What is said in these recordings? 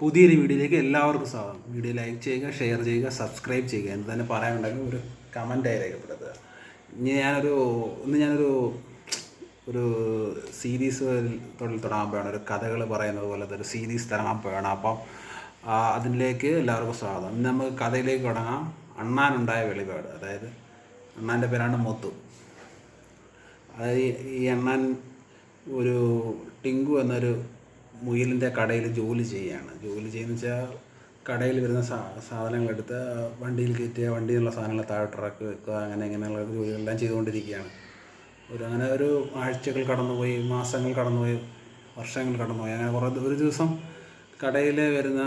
പുതിയൊരു വീഡിയോയിലേക്ക് എല്ലാവർക്കും സ്വാഗതം. വീഡിയോ ലൈക്ക് ചെയ്യുക ഷെയർ ചെയ്യുക സബ്സ്ക്രൈബ് ചെയ്യുക. എന്ന് തന്നെ പറയാനുണ്ടെങ്കിൽ ഒരു കമന്റായി രേഖപ്പെടുത്തുക. ഇനി ഞാനൊരു ഇന്ന് ഞാനൊരു ഒരു സീരീസ് തൊഴിൽ തുടങ്ങാൻ പോകണം ഒരു കഥകൾ പറയുന്നത് പോലത്തെ ഒരു സീരീസ് തുടങ്ങാൻ പോകണം അപ്പം അതിലേക്ക് എല്ലാവർക്കും സ്വാഗതം. ഇന്ന് നമുക്ക് കഥയിലേക്ക് തുടങ്ങാം. അണ്ണാനുണ്ടായ വെളിപാട്. അതായത് അണ്ണാന്റെ പേരാണ് മുത്തു. അതായത് ഈ അണ്ണാൻ ഒരു ടിങ്കു എന്നൊരു മുയലിന്റെ കടയിൽ ജോലി ചെയ്യുകയാണ്. ജോലി ചെയ്യുന്ന വെച്ചാൽ കടയിൽ വരുന്ന സാ സാധനങ്ങളെടുത്ത് വണ്ടിയിൽ കയറ്റുക വണ്ടിയിലുള്ള സാധനങ്ങൾ താഴെ ട്രക്ക് വെക്കുക അങ്ങനെ ഇങ്ങനെയുള്ള ജോലികളെല്ലാം ചെയ്തുകൊണ്ടിരിക്കുകയാണ്. ഒരു അങ്ങനെ ഒരു ആഴ്ചകൾ കടന്നുപോയി മാസങ്ങൾ കടന്നുപോയി വർഷങ്ങൾ കടന്നുപോയി. അങ്ങനെ കുറേ ഒരു ദിവസം കടയിൽ വരുന്ന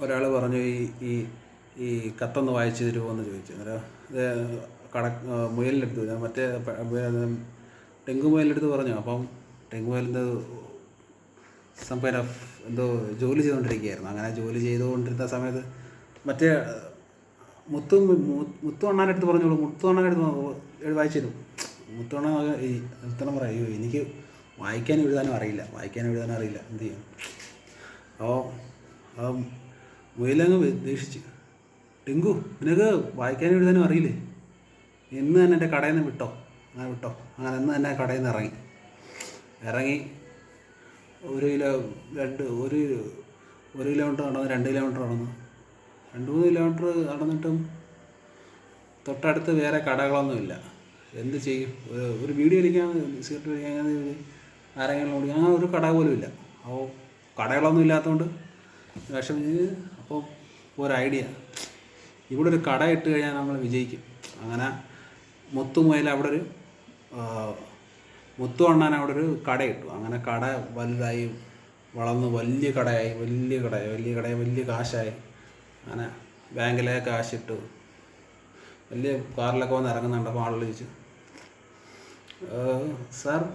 ഒരാൾ പറഞ്ഞു ഈ ഈ ഈ കത്തൊന്ന് വായിച്ചു തരുമോ എന്ന് ചോദിച്ചു അന്നേരം കട മുയലിനെടുത്ത് മറ്റേ ഡെങ്കു ടെങ്കു പറഞ്ഞു. അപ്പം ഡെങ്കു മുയലിന്റെ സംഭവം എന്തോ ജോലി ചെയ്തുകൊണ്ടിരിക്കുകയായിരുന്നു അങ്ങനെ ജോലി ചെയ്തുകൊണ്ടിരുന്ന സമയത്ത് മറ്റേ മുത്തു മുത്തു അണ്ണാനടുത്ത് പറഞ്ഞോളൂ. മുത്തു അണ്ണാനടുത്ത് വായിച്ചിരുന്നു തരും മുത്തു അണ്ണ ഈ എത്തണം പറയോ. എനിക്ക് വായിക്കാനും എഴുതാനും അറിയില്ല. വായിക്കാനും എഴുതാനും അറിയില്ല. എന്ത് ചെയ്യും? അപ്പോൾ ആ മുയലങ്ങ് ദേഷിച്ച് ടിങ്കു നിനക്ക് വായിക്കാനും എഴുതാനും അറിയില്ലേ? ഇന്ന് തന്നെ എന്റെ കടയിൽ നിന്ന് വിട്ടോ? അങ്ങനെ വിട്ടോ? അങ്ങനെ ഇന്ന് തന്നെ കടയിൽ നിന്ന് ഇറങ്ങി. ഇറങ്ങി ഒരു കിലോ രണ്ട് ഒരു ഒരു കിലോമീറ്റർ നടന്ന് രണ്ട് കിലോമീറ്റർ നടന്നു. രണ്ട് മൂന്ന് കിലോമീറ്റർ നടന്നിട്ടും തൊട്ടടുത്ത് വേറെ കടകളൊന്നുമില്ല. എന്ത് ചെയ്യും? ഒരു- വീഡിയോ വലിക്കാൻ സിഗരറ്റ് വലിക്കാൻ ആരെങ്കിലും ഓടി അങ്ങനെ ഒരു കട പോലും ഇല്ല. അപ്പോൾ കടകളൊന്നും ഇല്ലാത്തതുകൊണ്ട് വിഷമിച്ച് അപ്പോൾ ഒരു ഐഡിയ ഇവിടെ ഒരു കട ഇട്ട് കഴിഞ്ഞാൽ നമ്മൾ വിജയിക്കും. അങ്ങനെ മുത്തുമുയൽ അവിടെ ഒരു മുത്തു അണ്ണാൻ അവിടെ ഒരു കട ഇട്ടു. അങ്ങനെ കട വലുതായി വളർന്ന് വലിയ കടയായി വലിയ കടയായി വലിയ കടയായി വലിയ കാശായി. അങ്ങനെ ബാങ്കിലെ കാശിട്ടു. വലിയ കാറിലൊക്കെ വന്ന് ഇറങ്ങുന്നുണ്ട് അപ്പോൾ ആളുകൾ ചോദിച്ചു. "ഏഹ്, സാർ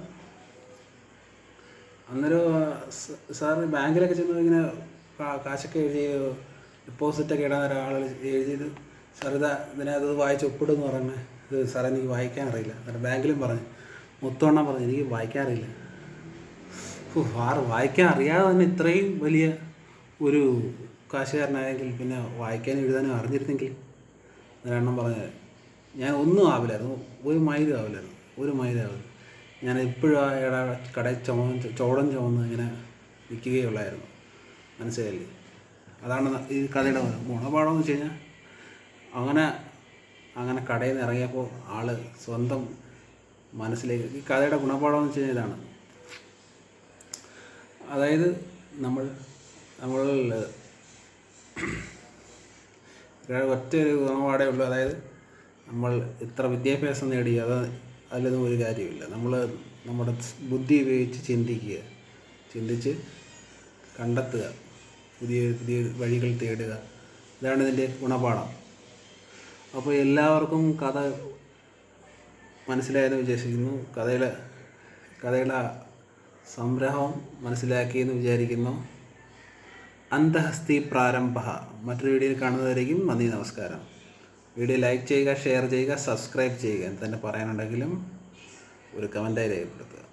അന്നൊരു സാർ ബാങ്കിലൊക്കെ ചെന്ന് ഇങ്ങനെ കാശൊക്കെ എഴുതി ഡിപ്പോസിറ്റൊക്കെ ഇടാൻ ഒരാൾ എഴുതിയത്. സാർ ഇതാ ഇതിനകത്ത് വായിച്ച് ഒപ്പിടുമെന്ന് പറഞ്ഞു. ഇത് സാർ എനിക്ക് വായിക്കാൻ അറിയില്ല. ബാങ്കിലും പറഞ്ഞു. മുത്തോണ്ണം പറഞ്ഞു എനിക്ക് വായിക്കാറില്ല. ഓ വായിക്കാൻ അറിയാതെ തന്നെ ഇത്രയും വലിയ ഒരു കാശുകാരനായെങ്കിൽ പിന്നെ വായിക്കാനും എഴുതാനും അറിഞ്ഞിരുന്നെങ്കിൽ ഒരെണ്ണം പറഞ്ഞത് ഞാൻ ഒന്നും ആവില്ലായിരുന്നു. ഒരു മൈലും ആവില്ലായിരുന്നു. ഒരു മൈലും ആവില്ല. ഞാൻ എപ്പോഴും ആ ഇട കടയിൽ ചുമന്ന് ചോടം ചുമന്ന് ഇങ്ങനെ നിൽക്കുകയുള്ളായിരുന്നു മനസ്സിലായില്ലേ? അതാണ് ഈ കഥയുടെ ഗുണപാഠം എന്ന് വെച്ച് കഴിഞ്ഞാൽ അങ്ങനെ അങ്ങനെ കടയിൽ നിന്ന് ഇറങ്ങിയപ്പോൾ ആൾ സ്വന്തം മനസ്സിലേക്ക് ഈ കഥയുടെ ഗുണപാഠം എന്ന് വെച്ച് കഴിഞ്ഞാൽ ഇതാണ്. അതായത് നമ്മൾ നമ്മൾ ഒറ്റ ഒരു ഗുണപാടേ ഉള്ളൂ. അതായത് നമ്മൾ ഇത്ര വിദ്യാഭ്യാസം നേടി അത് അതിലൊന്നും ഒരു കാര്യമില്ല നമ്മൾ നമ്മുടെ ബുദ്ധി ഉപയോഗിച്ച് ചിന്തിക്കുക. ചിന്തിച്ച് കണ്ടെത്തുക. പുതിയ പുതിയ വഴികൾ തേടുക. ഇതാണ് ഇതിന്റെ ഗുണപാഠം. അപ്പോൾ എല്ലാവർക്കും കഥ മനസ്സിലായെന്ന് വിശ്വസിക്കുന്നു കഥയുടെ കഥയുടെ സംരംഭം മനസ്സിലാക്കിയെന്ന് വിചാരിക്കുന്നു. അന്തഹസ്തി പ്രാരംഭ. മറ്റൊരു വീഡിയോയിൽ കാണുന്നതായിരിക്കും. നന്ദി നമസ്കാരം. വീഡിയോ ലൈക്ക് ചെയ്യുക ഷെയർ ചെയ്യുക സബ്സ്ക്രൈബ് ചെയ്യുക എന്ന് തന്നെ പറയാനുണ്ടെങ്കിലും ഒരു കമന്റായി രേഖപ്പെടുത്തുക.